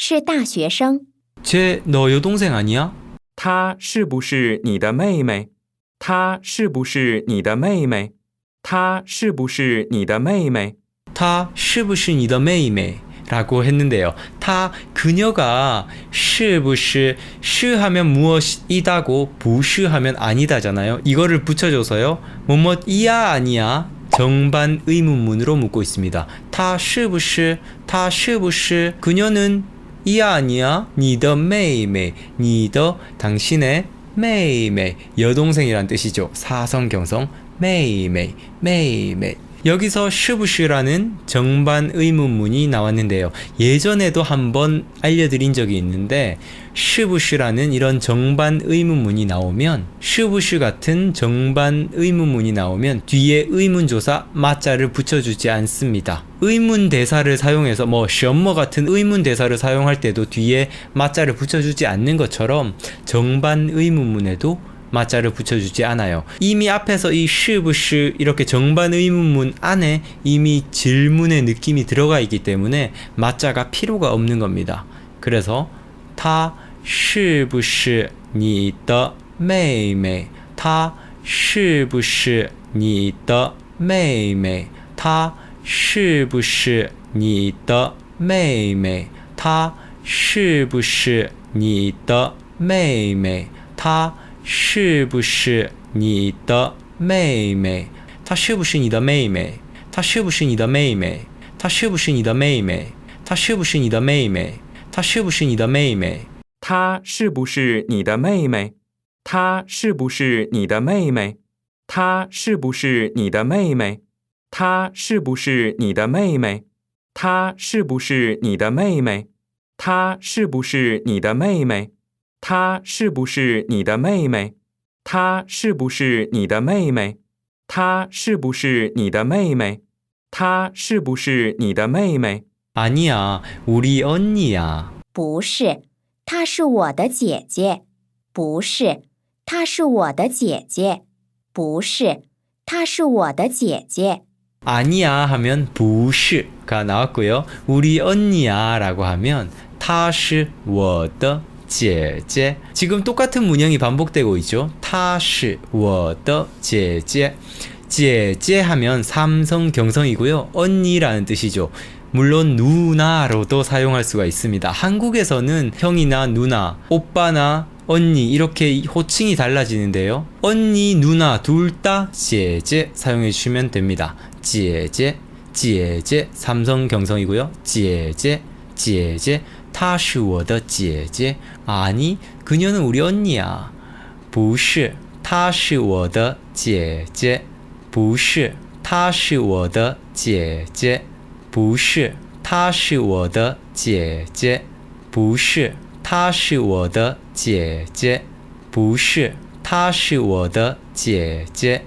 是大学生。 쟤너 여동생 아니야? 她是不是你的妹妹？她是不是你的妹妹？她是不是你的妹妹？ 타是不是 你的妹妹? 라고 했는데요. 타 그녀가 是不是 시 하면 무엇이다고 不是 하면 아니다잖아요. 이거를 붙여줘서요. 뭐뭐 이야 아니야 정반 의문문으로 묻고 있습니다. 타 是不是 타 是不是 그녀는 이 아니야? 니더 메이메 니더 당신의 메이메 여동생이란 뜻이죠. 사성경성. 메이메 메이메 여기서 슈부슈라는 정반 의문문이 나왔는데요. 예전에도 한번 알려드린 적이 있는데 슈부슈라는 이런 정반 의문문이 나오면 슈부슈 같은 정반 의문문이 나오면 뒤에 의문조사 마자를 붙여주지 않습니다. 의문 대사를 사용해서 뭐 셔머 같은 의문 대사를 사용할 때도 뒤에 마자를 붙여주지 않는 것처럼 정반 의문문에도 마자를 붙여주지 않아요. 이미 앞에서 이 슈브슈 이렇게 정반 의문문 안에 이미 질문의 느낌이 들어가 있기 때문에 마자가 필요가 없는 겁니다. 그래서 타 슈브슈 니더 메이메 타 슈브슈 니더 메이메 타 슈브슈 니더 메이메 타 슈브슈 니더 메이메 是不是你的妹妹？她是不是你的妹妹？她是不是你的妹妹？她是不是你的妹妹？她是不是你的妹妹？她是不是你的妹妹？她是不是你的妹妹？她是不是你的妹妹？她是不是你的妹妹？她是不是你的妹妹？她是不是你的妹妹？她是不是你的妹妹？她是不是你的妹妹？她是不是你的妹妹？她是不是你的妹妹？她是不是你的妹妹？ 아니야, 우리 언니야. 不是，她是我的姐姐。不是，她是我的姐姐。不是，她是我的姐姐。 아니야 하면 不是가 나왔고요. 우리 언니야라고 하면 她是我的 姐姐. 지금 똑같은 문형이 반복되고 있죠. 她是我的姐姐. 姐姐 하면 삼성 경성이고요. 언니라는 뜻이죠. 물론 누나로도 사용할 수가 있습니다. 한국에서는 형이나 누나, 오빠나 언니 이렇게 호칭이 달라지는데요. 언니, 누나 둘 다 姐姐 사용해 주시면 됩니다. 姐姐,姐姐 삼성 경성이고요. 姐姐,姐姐, 她是我的姐姐. 아니, 그녀는 우리 언니야. 不是,她是我的姐姐.不是，她是我的姐姐。不是，她是我的姐姐。不是，她是我的姐姐。不是，她是我的姐姐。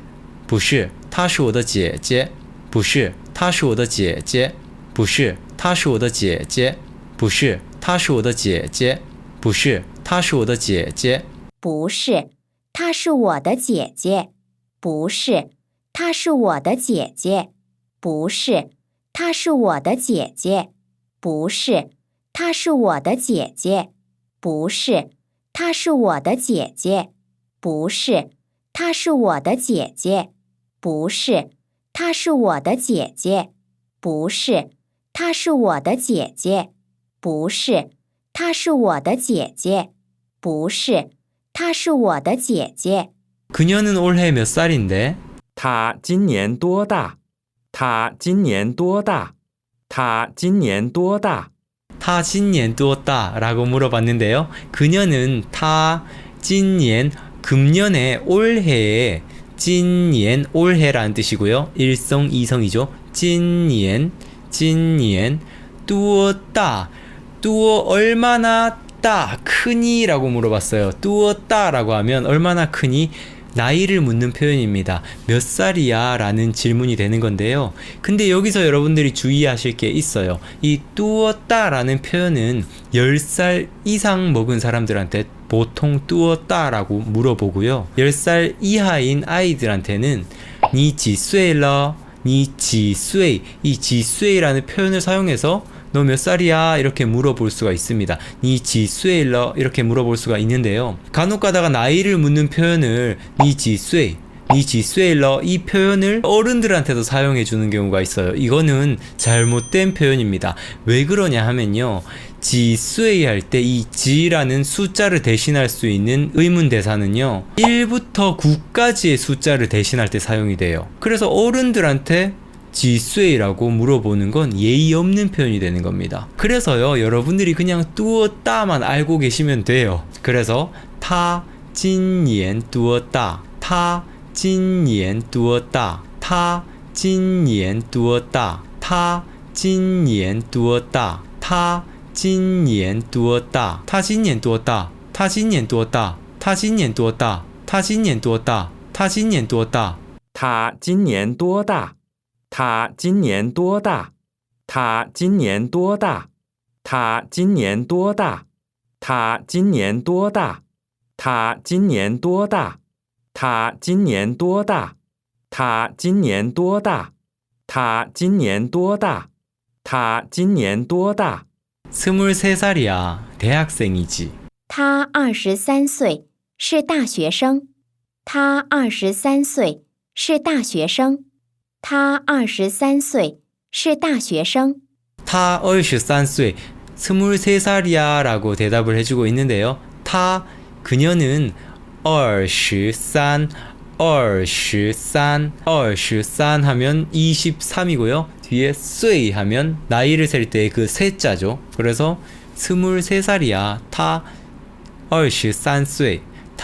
不是，她是我的姐姐。不是，她是我的姐姐。不是，她是我的姐姐。不是， 她是我的姐姐。不是，她是我的姐姐。不是，她是我的姐姐。不是，她是我的姐姐。不是，她是我的姐姐。不是，她是我的姐姐。不是，她是我的姐姐。不是，她是我的姐姐。不是，她是我的姐姐。不是，她是我的姐姐。不是，她是我的姐姐。不是，她是我的姐姐。 그녀는 올해 몇 살인데? 她今年多大？她今年多大？她今年多大？ 타 진년 뚜었다 라고 물어봤는데요. 그녀는 타 진년 금년에 올해에 진년 올해라는 뜻이고요. 일성 이성이죠. 진년 진년 뚜었다 뚜어 얼마나 따 크니 라고 물어봤어요. 뚜어 따라고 하면 얼마나 크니 나이를 묻는 표현입니다. 몇 살이야? 라는 질문이 되는 건데요. 근데 여기서 여러분들이 주의하실 게 있어요. 이 뚜었다 라는 표현은 10살 이상 먹은 사람들한테 보통 뚜었다 라고 물어보고요. 10살 이하인 아이들한테는 니 지쇠러, 니 지쇠, 이 지쇠라는 표현을 사용해서 너 몇 살이야? 이렇게 물어볼 수가 있습니다. 니 지쇠러 이렇게 물어볼 수가 있는데요. 간혹 가다가 나이를 묻는 표현을 니 지쇠 니 지쇠러 이 표현을 어른들한테도 사용해 주는 경우가 있어요. 이거는 잘못된 표현입니다. 왜 그러냐 하면요. 지쇠 할때 이 지라는 숫자를 대신할 수 있는 의문 대사는요. 1부터 9까지의 숫자를 대신할 때 사용이 돼요. 그래서 어른들한테 지수에라고 물어보는 건 예의 없는 표현이 되는 겁니다. 그래서요, 여러분들이 그냥 뚜었다만 알고 계시면 돼요. 그래서 타, 진옌엔 뚜었다. 타, 진옌엔 뚜었다. 타, 진옌엔 뚜었다. 타, 진옌엔 뚜었다. 타, 진옌엔 뚜었다. 타, 진옌엔 뚜었다. 타, 진옌엔 뚜었다. 타, 진옌엔 뚜었다. 타, 진옌엔 뚜었다. 타, 진옌엔 뚜었다. 타, 진옌엔 뚜었다. 他今年多大？他今年多大？他今年多大？他今年多大？他今年多大？他今年多大？他今年多大？他今年多大？他今年多大？ 23살이야. 대학생이지. 他二十三岁，是大学生。他二十三岁，是大学生。 他二十三岁，是大学生。 타 얼슈산쇠 23살이야 라고 대답을 해주고 있는데요. 타 그녀는 얼슈산 얼슈산 얼슈산 하면 23이고요. 뒤에 쇠 하면 나이를 셀 때 그 세자죠. 그래서 23살이야. 타 얼슈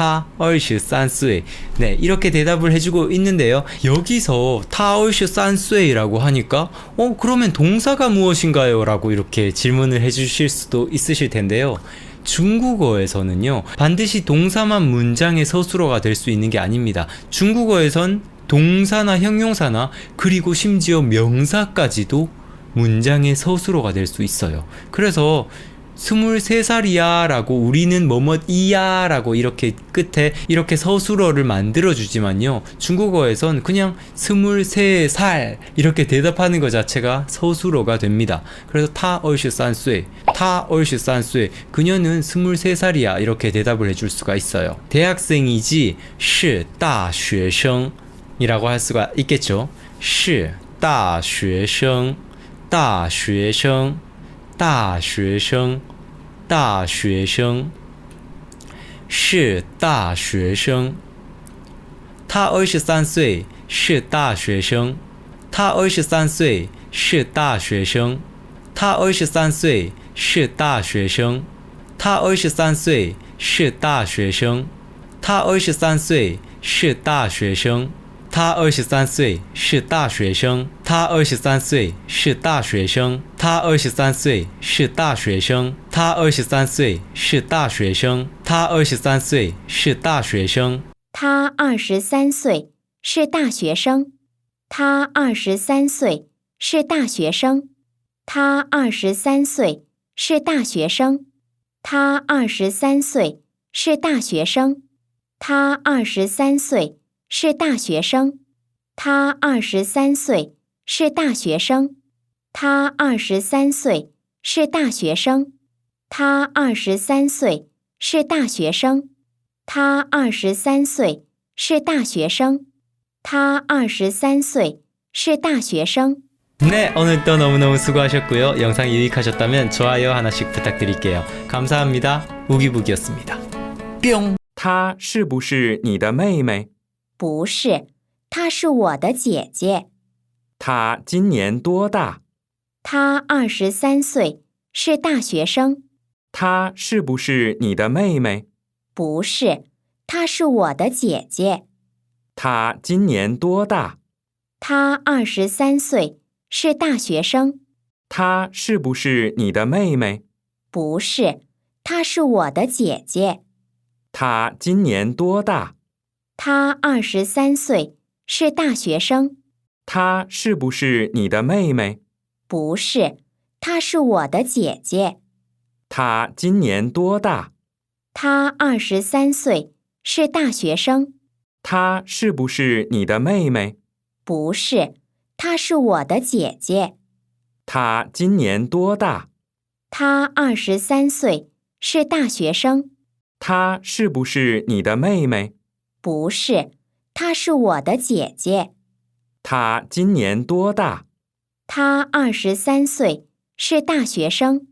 산쇠 타 얼슈산쇠 네 이렇게 대답을 해주고 있는데요. 여기서 타 얼슈산쇠라고 하니까 어 그러면 동사가 무엇인가요? 라고 이렇게 질문을 해주실 수도 있으실 텐데요. 중국어에서는요 반드시 동사만 문장의 서술어가 될 수 있는 게 아닙니다. 중국어에선 동사나 형용사나 그리고 심지어 명사까지도 문장의 서술어가 될 수 있어요. 그래서 23살이야 라고 우리는 뭐뭐이야 라고 이렇게 끝에 이렇게 서술어를 만들어 주지만요 중국어에선 그냥 23살 이렇게 대답하는 것 자체가 서술어가 됩니다 그래서 타 얼슈 산쇠 타 얼슈 산쇠 그녀는 23살이야 이렇게 대답을 해줄 수가 있어요 대학생이지 是大学生 이라고 할 수가 있겠죠 是大学生大学生 大学生，大学生，是大学生。他二十三岁，是大学生。他二十三岁，是大学生。他二十三岁，是大学生。他二十三岁，是大学生。他二十三岁，是大学生。他二十三岁，是大学生。他二十三岁，是大学生。他二十三岁，是大学生。他二十三岁，是大学生。他二十三岁，是大学生。他二十三岁，是大学生。他二十三岁，是大学生。他二十三岁，是大学生。他二十三岁，是大学生。他二十三岁，是大学生。他二十三岁，是大学生。他二十三岁，是大学生。他二十三岁，是大学生。他二十三岁，是大学生。他二十三岁，是大学生。 네, 오늘도 너무너무 수고하셨고요. 영상 유익하셨다면 좋아요 하나씩 부탁드릴게요. 감사합니다. 우기부기였습니다. 뿅! 她是不是你的妹妹？ 不是，她是我的姐姐。她今年多大？她二十三岁，是大学生。她是不是你的妹妹？不是，她是我的姐姐。她今年多大？她二十三岁，是大学生。她是不是你的妹妹？不是，她是我的姐姐。她今年多大？她二十三岁，是大学生。她是不是你的妹妹？不是，她是我的姐姐。她今年多大？她二十三岁，是大学生。她是不是你的妹妹？不是，她是我的姐姐。她今年多大？她二十三岁，是大学生。她是不是你的妹妹？不是，她是我的姐姐。她今年多大？她二十三岁，是大学生。